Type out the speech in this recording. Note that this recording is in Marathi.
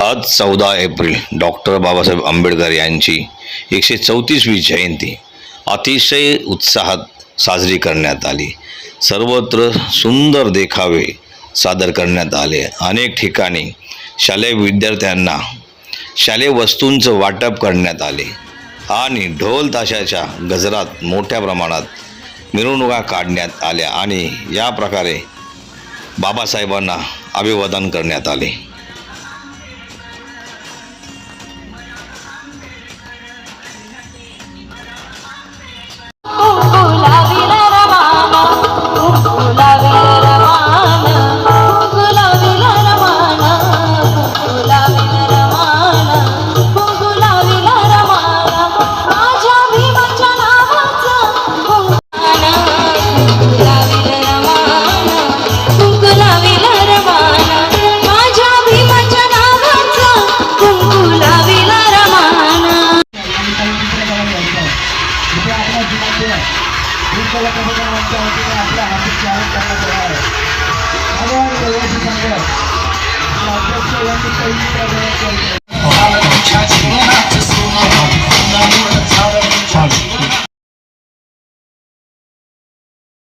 आज चौदा एप्रिल डॉक्टर बाबासाहेब आंबेडकर यांची एकशे चौतीसवी जयंती अतिशय उत्साहात साजरी करण्यात आली. सर्वत्र सुंदर देखावे सादर करण्यात आले. अनेक ठिकाणी शालेय विद्यार्थ्यांना शालेय वस्तूंचं वाटप करण्यात आले आणि ढोल ताशाच्या गजरात मोठ्या प्रमाणात मिरवणुका काढण्यात आल्या आणि या प्रकारे बाबासाहेबांना अभिवादन करण्यात आले. ही कला प्रबोधनाच्या वतीने आपल्या हाती स्वागत करण्यात येणार आहे आभार रहिवासी संघ अध्यक्ष यांनी काही